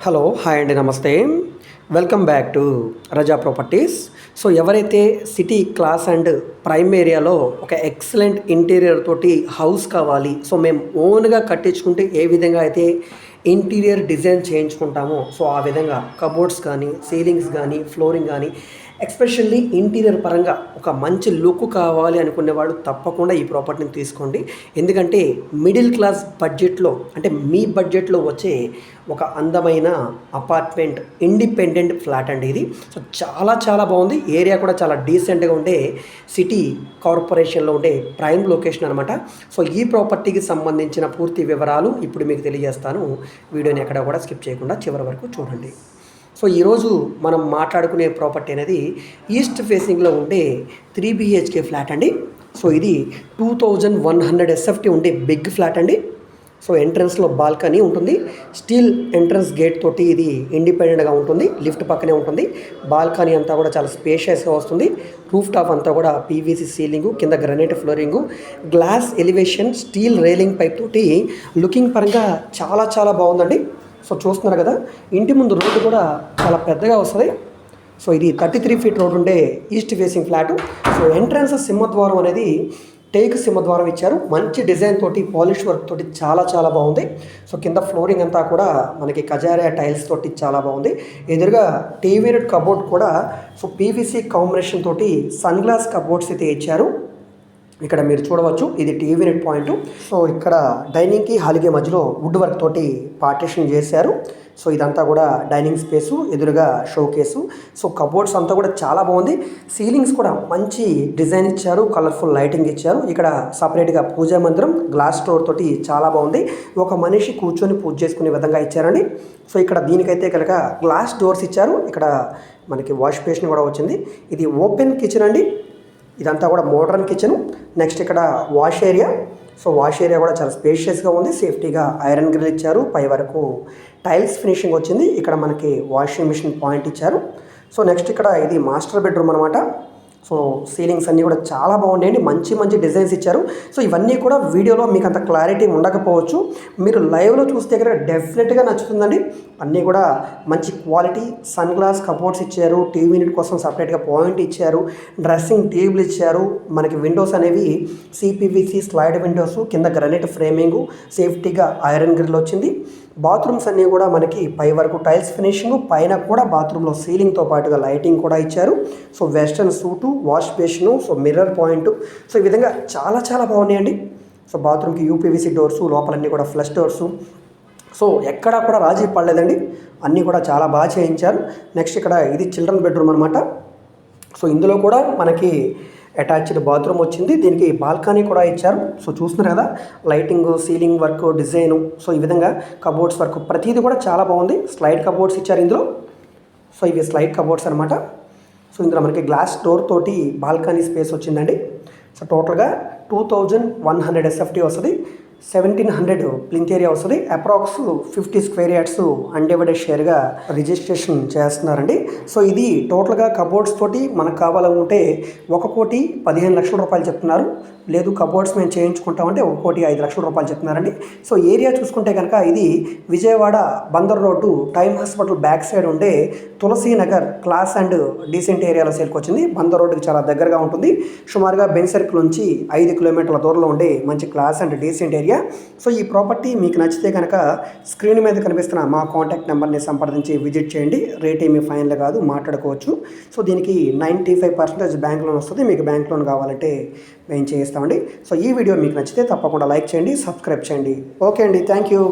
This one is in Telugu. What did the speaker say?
హలో హాయ్ అండి నమస్తే. Welcome back to Raza properties so ఎవరైతే సిటీ క్లాస్ అండ్ ప్రైమ్ ఏరియాలో ఒక ఎక్సలెంట్ ఇంటీరియర్ తోటి హౌస్ కావాలి సో మేము ఓన్గా కట్టించుకుంటే ఏ విధంగా అయితే ఇంటీరియర్ డిజైన్ చేయించుకుంటామో సో ఆ విధంగా కబోర్డ్స్ కానీ సీలింగ్స్ కానీ ఫ్లోరింగ్ కానీ ఎక్స్పెషల్లీ ఇంటీరియర్ పరంగా ఒక మంచి లుక్ కావాలి అనుకునేవాడు తప్పకుండా ఈ ప్రాపర్టీని తీసుకోండి. ఎందుకంటే మిడిల్ క్లాస్ బడ్జెట్లో అంటే మీ బడ్జెట్లో వచ్చే ఒక అందమైన అపార్ట్మెంట్ ఇండిపెండెంట్ ఫ్లాట్ అండి ఇది. సో చాలా చాలా బాగుంది. ఏరియా కూడా చాలా డీసెంట్గా ఉండే సిటీ కార్పొరేషన్లో ఉండే ప్రైమ్ లొకేషన్ అనమాట సో ఈ ప్రాపర్టీకి సంబంధించిన పూర్తి వివరాలు ఇప్పుడు మీకు తెలియజేస్తాను. వీడియోని ఎక్కడ కూడా స్కిప్ చేయకుండా చివరి వరకు చూడండి. సో ఈరోజు మనం మాట్లాడుకునే ప్రాపర్టీ అనేది ఈస్ట్ ఫేసింగ్లో ఉండే త్రీ బిహెచ్కే ఫ్లాట్ అండి. సో ఇది two thousand one hundred SFT ఉండే బిగ్ ఫ్లాట్ అండి. సో ఎంట్రన్స్లో బాల్కనీ ఉంటుంది. స్టీల్ ఎంట్రన్స్ గేట్ తోటి ఇది ఇండిపెండెంట్గా ఉంటుంది. లిఫ్ట్ పక్కనే ఉంటుంది. బాల్కనీ అంతా కూడా చాలా స్పేషియస్గా వస్తుంది. రూఫ్ టాప్ అంతా కూడా పీవీసీ సీలింగ్ కింద granite flooring glass elevation steel railing pipe తోటి లుకింగ్ పరంగా చాలా చాలా బాగుందండి. సో చూస్తున్నారు కదా ఇంటి ముందు రోడ్డు కూడా చాలా పెద్దగా వస్తుంది. సో ఇది థర్టీ త్రీ ఫీట్ రోడ్ ఉండే east facing flat. So entrance సింహద్వారం అనేది టేక్ సింహద్వారం ఇచ్చారు. మంచి డిజైన్ తోటి పాలిష్ వర్క్ తోటి చాలా చాలా బాగుంది. సో కింద ఫ్లోరింగ్ అంతా కూడా మనకి కజారియా టైల్స్ తోటి చాలా బాగుంది. ఎదురుగా టీవీ రెడ్ కబోర్డ్ కూడా సో పీవీసీ కాంబినేషన్ తోటి సన్ గ్లాస్ కబోర్డ్స్ అయితే ఇచ్చారు. ఇక్కడ మీరు చూడవచ్చు. ఇది టీవీ నెట్ పాయింట్. సో ఇక్కడ డైనింగ్కి హాల్కి మధ్యలో వుడ్ వర్క్ తోటి పార్టీషన్ చేశారు. సో ఇదంతా కూడా డైనింగ్ స్పేసు ఎదురుగా షో కేసు సో కబోర్డ్స్ అంతా కూడా చాలా బాగుంది. సీలింగ్స్ కూడా మంచి డిజైన్ ఇచ్చారు కలర్ఫుల్ లైటింగ్ ఇచ్చారు. ఇక్కడ సపరేట్గా పూజా మందిరం గ్లాస్ స్టోర్ తోటి చాలా బాగుంది. ఒక మనిషి కూర్చొని పూజ చేసుకునే విధంగా ఇచ్చారండి. సో ఇక్కడ దీనికైతే కనుక గ్లాస్ డోర్స్ ఇచ్చారు. ఇక్కడ మనకి వాష్ బేసిన్ కూడా వచ్చింది. ఇది ఓపెన్ కిచెన్ అండి. ఇదంతా కూడా మోడర్న్ కిచెన్. నెక్స్ట్ ఇక్కడ wash area. So wash area కూడా చాలా స్పేషియస్గా ఉంది. సేఫ్టీగా ఐరన్ గ్రిల్ ఇచ్చారు. పై వరకు టైల్స్ ఫినిషింగ్ వచ్చింది. ఇక్కడ మనకి వాషింగ్ మిషన్ పాయింట్ ఇచ్చారు. సో నెక్స్ట్ ఇక్కడ ఇది మాస్టర్ బెడ్రూమ్ అనమాట సో సీలింగ్స్ అన్నీ కూడా చాలా బాగున్నాయండి మంచి మంచి డిజైన్స్ ఇచ్చారు. సో ఇవన్నీ కూడా వీడియోలో మీకు అంత క్లారిటీ ఉండకపోవచ్చు. మీరు లైవ్లో చూస్తే కనుక డెఫినెట్గా నచ్చుతుందండి. అన్నీ కూడా మంచి క్వాలిటీ సన్ గ్లాస్ కబోర్డ్స్ ఇచ్చారు. టీవీ యూనిట్ కోసం సపరేట్గా పాయింట్ ఇచ్చారు. డ్రెస్సింగ్ టేబుల్ ఇచ్చారు. మనకి విండోస్ అనేవి సిపివిసి స్లైడ్ విండోస్ కింద గ్రనైట్ ఫ్రేమింగ్ సేఫ్టీగా ఐరన్ గ్రిల్ వచ్చింది. బాత్రూమ్స్ అన్నీ కూడా మనకి పై వరకు టైల్స్ ఫినిషింగ్ పైన కూడా బాత్రూంలో సీలింగ్తో పాటుగా లైటింగ్ కూడా ఇచ్చారు. So western suit wash basin so mirror point so ఈ విధంగా చాలా చాలా బాగున్నాయండి. సో బాత్రూమ్కి యూపీవీసీ డోర్సు లోపలన్నీ కూడా ఫ్లష్ డోర్సు సో ఎక్కడా కూడా రాజీ పడలేదండి. అన్నీ కూడా చాలా బాగా చేయించారు. నెక్స్ట్ ఇక్కడ ఇది చిల్డ్రన్ బెడ్రూమ్ అనమాట సో ఇందులో కూడా మనకి అటాచ్డ్ బాత్రూమ్ వచ్చింది. దీనికి బాల్కనీ కూడా ఇచ్చారు. సో చూస్తున్నారు కదా lighting ceiling work design. So ఈ విధంగా కబోర్డ్స్ వర్క్ ప్రతిదీ కూడా చాలా బాగుంది. స్లైడ్ కబోర్డ్స్ ఇచ్చారు ఇందులో. సో ఇవి స్లైడ్ కబోర్డ్స్ అనమాట సో ఇందులో మనకి గ్లాస్ డోర్ తోటి బాల్కనీ స్పేస్ వచ్చిందండి. సో టోటల్గా two thousand one hundred SFT వస్తుంది. సెవెంటీన్ హండ్రెడ్ ప్లింత్ ఏరియా వస్తుంది approx fifty square yards undivided షేర్గా registration చేస్తున్నారండి. సో ఇది టోటల్గా కబోర్డ్స్ తోటి మనకు కావాలనుకుంటే ఒక కోటి పదిహేను లక్షల రూపాయలు చెప్తున్నారు. లేదు కబోర్డ్స్ మేము చేయించుకుంటామంటే ఒక కోటి ఐదు లక్షల రూపాయలు చెప్తున్నారండి. సో ఏరియా చూసుకుంటే కనుక ఇది Vijayawada Bandar road time hospital back side ఉండే Tulasi Nagar class and decent ఏరియాలో సేల్కొచ్చింది బందర్ రోడ్డుకి చాలా దగ్గరగా ఉంటుంది. సుమారుగా బెన్ సర్కిల్ నుంచి ఐదు కిలోమీటర్ల దూరంలో ఉండే మంచి class and decent area area so ఈ ప్రాపర్టీ మీకు నచ్చితే కనుక స్క్రీన్ మీద కనిపిస్తున్న మా కాంటాక్ట్ నెంబర్ని సంప్రదించి విజిట్ చేయండి. రేట్ ఏమీ ఫైనల్ కాదు మాట్లాడుకోవచ్చు. సో దీనికి ninety five percentage bank loan వస్తుంది. మీకు బ్యాంక్ లోన్ కావాలంటే మేము చేయిస్తామండి సో ఈ వీడియో మీకు నచ్చితే తప్పకుండా లైక్ చేయండి సబ్స్క్రైబ్ చేయండి. ఓకే అండి థ్యాంక్ యూ.